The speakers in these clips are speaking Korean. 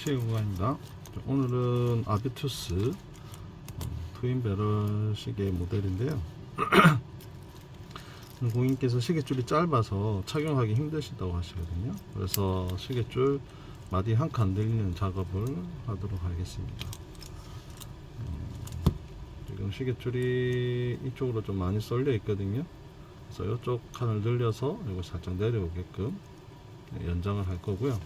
시계 공간입니다. 오늘은 아비투스 어, 트윈 배럴 시계 모델인데요. 고객님께서 시계줄이 짧아서 착용하기 힘드시다고 하시거든요. 그래서 시계줄 마디 한 칸 늘리는 작업을 하도록 하겠습니다. 음, 지금 시계줄이 이쪽으로 좀 많이 쏠려 있거든요. 그래서 이쪽 칸을 늘려서 이거 살짝 내려오게끔 연장을 할 거고요.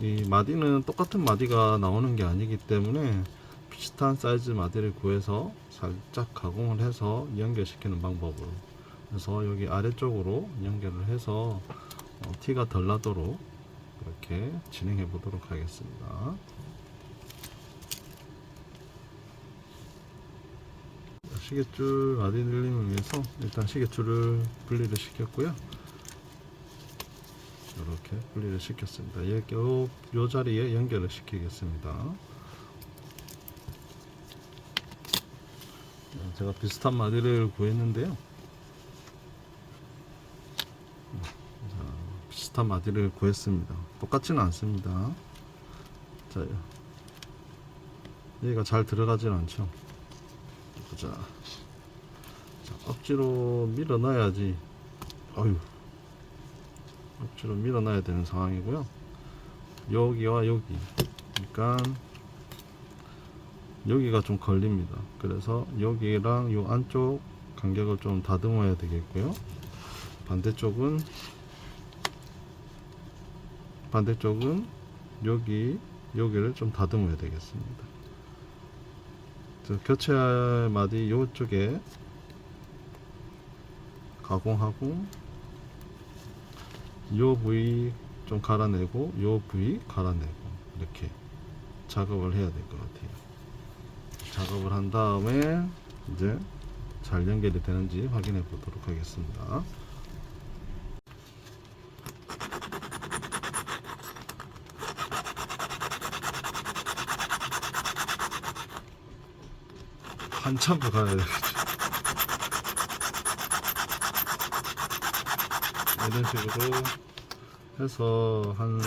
이 마디는 똑같은 마디가 나오는 게 아니기 때문에 비슷한 사이즈 마디를 구해서 살짝 가공을 해서 연결시키는 방법으로 그래서 여기 아래쪽으로 연결을 해서 어, 티가 덜 나도록 이렇게 진행해 보도록 하겠습니다. 시계줄 마디 늘림을 위해서 일단 시계줄을 분리를 시켰고요. 이렇게 분리를 시켰습니다. 여기 요, 요 자리에 연결을 시키겠습니다. 네, 제가 비슷한 마디를 구했는데요. 자, 비슷한 마디를 구했습니다. 똑같지는 않습니다. 자, 여기가 잘 들어가질 않죠. 보자. 자, 억지로 밀어 넣어야지. 어휴. 억지로 밀어놔야 되는 상황이고요. 여기와 여기, 그러니까 여기가 좀 걸립니다. 그래서 여기랑 요 안쪽 간격을 좀 다듬어야 되겠고요. 반대쪽은 반대쪽은 여기 여기를 좀 다듬어야 되겠습니다. 저 교체할 마디 요쪽에 가공하고 요 부위 좀 갈아내고 요 부위 갈아내고 이렇게 작업을 해야 될 것 같아요. 작업을 한 다음에 이제 잘 연결이 되는지 확인해 보도록 하겠습니다. 한참 더 가야 되겠죠. 이런 식으로 해서 한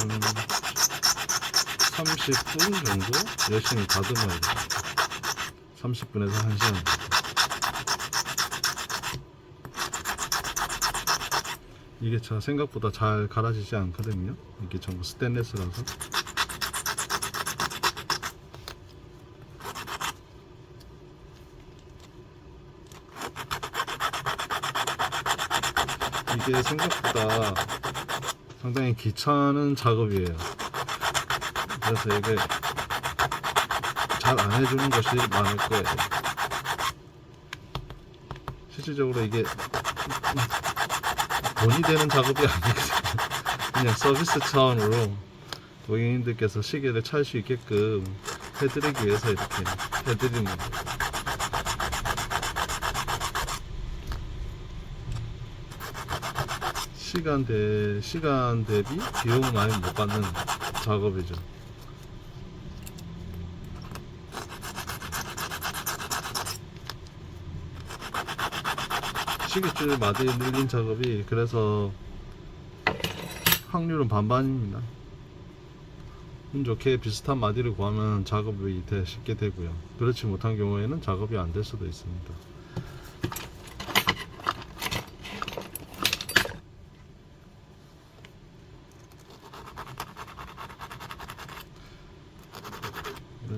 30분 정도 열심히 다듬어야 돼요. 30분에서 1시간 정도. 이게 저 생각보다 잘 갈아지지 않거든요. 이게 전부 스테인레스라서. 이게 생각보다 상당히 귀찮은 작업이에요. 그래서 이게 잘 안 해주는 것이 많을 거예요. 실질적으로 이게 돈이 되는 작업이 아니거든요. 그냥 서비스 차원으로 고객님들께서 시계를 찰 수 있게끔 해드리기 위해서 이렇게 해드리는 거예요. 시간 대 시간 대비 비용을 많이 못 받는 작업이죠. 시계줄 마디 늘린 작업이 그래서 확률은 반반입니다. 운 좋게 비슷한 마디를 구하면 작업이 더 쉽게 되고요. 그렇지 못한 경우에는 작업이 안 될 수도 있습니다.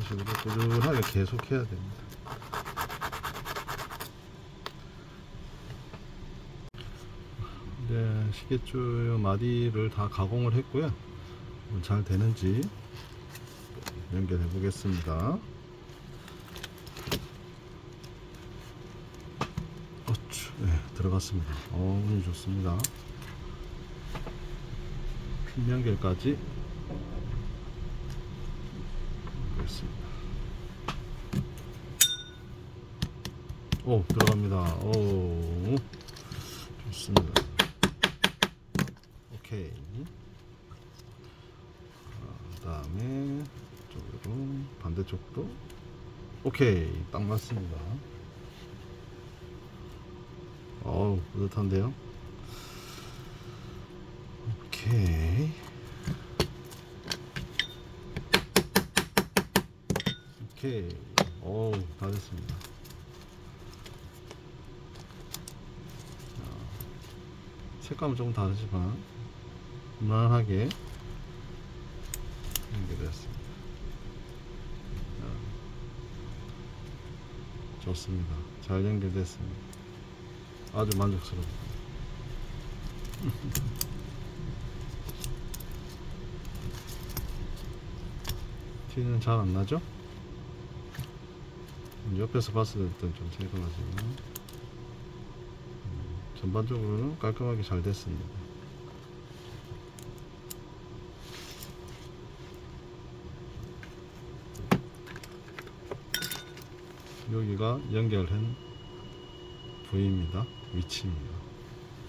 식으로 꾸준하게 계속 해야 됩니다. 이제 시계줄 마디를 다 가공을 했고요. 잘 되는지 연결해 보겠습니다. 어쭈, 네, 들어갔습니다. 어, 운이 좋습니다. 핀 연결까지 있습니다. 오 들어갑니다. 오 좋습니다. 오케이. 그 다음에 쪽으로 반대쪽도 오케이 딱 맞습니다. 어우 뿌듯한데요. 오케이. 오케이. 어우, 다 됐습니다. 색감은 조금 다르지만, 무난하게 연결됐습니다. 자, 좋습니다. 잘 연결됐습니다. 아주 만족스럽습니다. 티는 잘 안 나죠? 옆에서 봤을 때는 좀 제거하지만 음, 전반적으로는 깔끔하게 잘 됐습니다. 여기가 연결한 부위입니다. 위치입니다.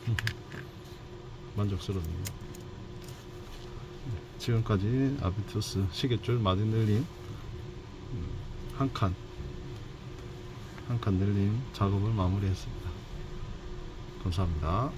만족스럽네요. 지금까지 아비투스 시계줄 마디 늘림 음, 한 칸, 한 칸 늘림 작업을 마무리했습니다. 감사합니다.